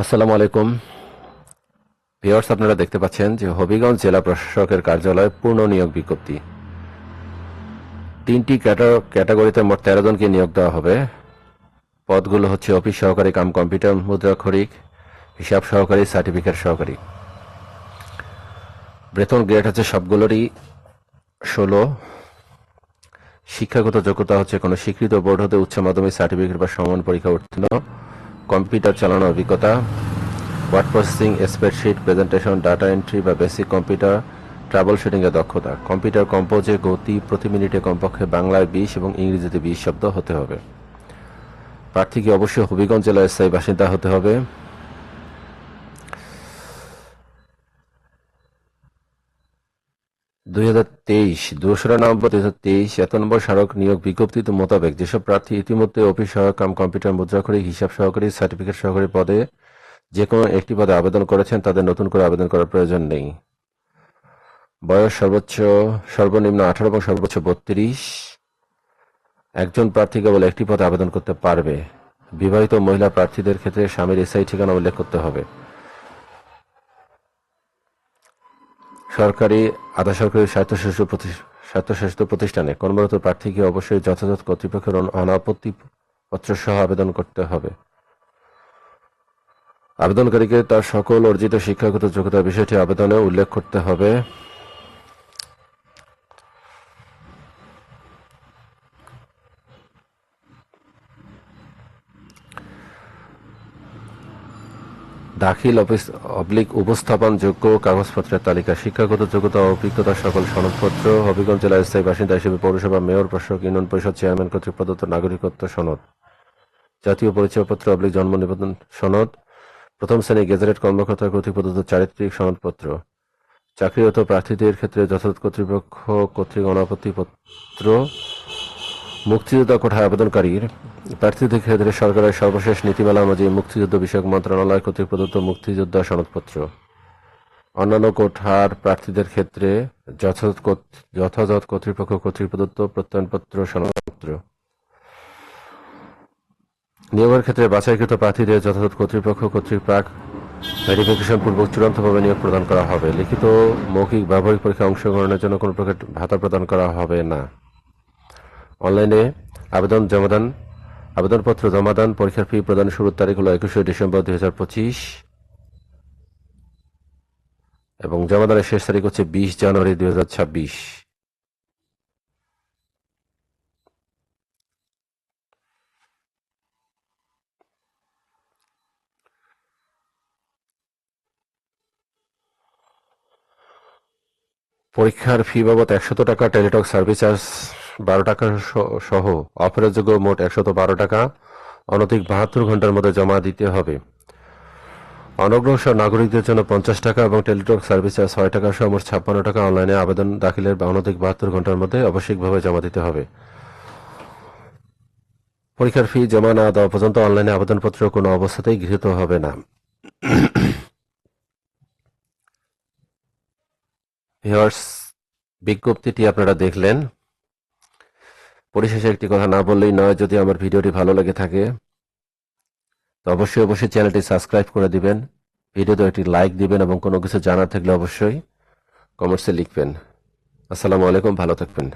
আসসালামু আলাইকুম। ভিউয়ার্স, আপনারা দেখতে পাচ্ছেন যে হবিগঞ্জ জেলা প্রশাসকের কার্যালয়ে পূর্ণ নিয়োগ বিজ্ঞপ্তি। তিনটি ক্যাটাগরিতে মোট তেরো জনকে নিয়োগ দেওয়া হবে। পদগুলো হচ্ছে অফিস সহকারী, কাম কম্পিউটার, মুদ্রা খরিক, হিসাব সহকারী, সার্টিফিকেট সহকারী। বেতন গ্রেড হচ্ছে সবগুলোরই ষোলো। শিক্ষাগত যোগ্যতা হচ্ছে কোনো স্বীকৃত বোর্ড হতে উচ্চ মাধ্যমিক সার্টিফিকেট বা সমান পরীক্ষা উত্তীর্ণ। কম্পিউটার চালানোর অভিজ্ঞতা, word processing, spreadsheet, presentation, data entry বা বেসিক কম্পিউটার ট্রাবল শুটিংয়ের দক্ষতা। কম্পিউটার কম্পোজে গতি, প্রতি মিনিটে কমপক্ষে বাংলায় বিশ এবং ইংরেজিতে বিশ শব্দ হতে হবে। প্রার্থীকে অবশ্যই হবিগঞ্জ জেলার স্থায়ী বাসিন্দা হতে হবে? দুই হাজার তেইশ দোসরা নভেম্বর দুই হাজার তেইশ এত নম্বর স্মারক নিয়োগ বিজ্ঞপ্তিতে মোতাবেক যেসব প্রার্থী ইতিমধ্যে অফিস সহায়ক কাম কম্পিউটার মুদ্রাখড়ি হিসাব সহকারী, সার্টিফিকেট সহকারী পদে যে কোনো একটি পদে আবেদন করেছেন, তাদের নতুন করে আবেদন করার প্রয়োজন নেই। বয়স সর্বোচ্চ, সর্বনিম্ন আঠারো এবং সর্বোচ্চ বত্রিশ। একজন প্রার্থী কেবল একটি পদে আবেদন করতে পারবে। বিবাহিত মহিলা প্রার্থীদের ক্ষেত্রে স্বামীর এসআই ঠিকানা উল্লেখ করতে হবে। সরকারি, আধা সরকারি স্বায়ত্তশাসিত স্বায়ত্তশাসিত প্রতিষ্ঠানে কর্মরত প্রার্থীকে অবশ্যই যথাযথ কর্তৃপক্ষের অন- অনাপত্তি পত্র সহ আবেদন করতে হবে। আবেদনকারীকে তার সকল অর্জিত শিক্ষাগত যোগ্যতার বিষয়টি আবেদনে উল্লেখ করতে হবে। দাখিল অবলিক উপস্থাপন যোগ্য কাগজপত্রের তালিকা, শিক্ষাগত যোগ্যতা ও অভিজ্ঞতা সকল সনদপত্র, হবিগঞ্জ জেলার স্থায়ী বাসিন্দা হিসেবে পৌরসভা মেয়র, প্রশাসক, ইউনিয়ন পরিষদ চেয়ারম্যান কর্তৃক প্রদত্ত নাগরিকত্ব সনদ। জাতীয় পরিচয়পত্র অবলিক জন্ম নিবন্ধন সনদ, প্রথম শ্রেণি গেজেটেড কর্মকর্তা কর্তৃক প্রদত্ত চারিত্রিক সনদপত্র। চাকরিরত প্রার্থীদের ক্ষেত্রে যথাযথ কর্তৃপক্ষ কর্তৃক অনাপত্তি পত্র মুক্তিযোদ্ধা কোঠায় আবেদনকারীর প্রার্থীদের ক্ষেত্রে সরকারের সর্বশেষ নীতিমালা অনুযায়ী মুক্তিযুদ্ধ বিষয়ক মন্ত্রণালয় কর্তৃক প্রদত্ত মুক্তিযোদ্ধা সনদপত্র। অন্যান্য কোঠার প্রার্থীদের ক্ষেত্রে যথাযথ কর্তৃপক্ষ কর্তৃক প্রদত্ত প্রত্যয়নপত্র, সনদপত্র। নিয়োগের ক্ষেত্রে বাছাইকৃত প্রার্থীদের যথাযথ কর্তৃপক্ষ কর্তৃক প্রাক ভেরিফিকেশন পূর্বক চূড়ান্তভাবে নিয়োগ প্রদান করা হবে। লিখিত মৌখিক ব্যবহারিক পরীক্ষায় অংশগ্রহণের জন্য কোনো প্রকার ভাতা প্রদান করা হবে না। অনলাইনে আবেদন জমাদান আবেদনপত্র জমা দান, পরীক্ষার ফি প্রদান শুরুর তারিখ হল একুশে ডিসেম্বর দুই হাজার পঁচিশ। এবং জমাদানের শেষ তারিখ হচ্ছে বিশ জানুয়ারি দুই হাজার ছাব্বিশ। পরীক্ষার ফি বাবদ একশত টাকা টেলিটক সার্ভিস চার্জ বারো টাকা সহ। অফারযোগ্য মোট একশত বারো টাকা। অনধিক বাহাত্তর ঘণ্টার মধ্যে জমা দিতে হবে। অনগ্রসর নাগরিকদের জন্য পঞ্চাশ টাকা এবং টেলিটক সার্ভিস ছয় টাকা সহ মোট ছাপ্পান্ন টাকা অনলাইনে আবেদন, দাখিলের অনধিক বাহাত্তর ঘণ্টার মধ্যে আবশ্যিকভাবে জমা দিতে হবে। পরীক্ষার ফি জমা না দেওয়া পর্যন্ত অনলাইনে আবেদনপত্র কোনো অবস্থাতেই গৃহীত হবে না। বিজ্ঞপ্তিটি আপনারা দেখলেন। পরিশেষে একটি কথা না বললেই নয়, যদি আমার ভিডিওটি ভালো লেগে থাকে, তো অবশ্যই অবশ্যই চ্যানেলটি সাবস্ক্রাইব করে দিবেন, ভিডিওতে একটি লাইক দিবেন এবং কোনো কিছু জানার থাকলে অবশ্যই কমেন্টসে লিখবেন। আসসালামু আলাইকুম, ভালো থাকবেন।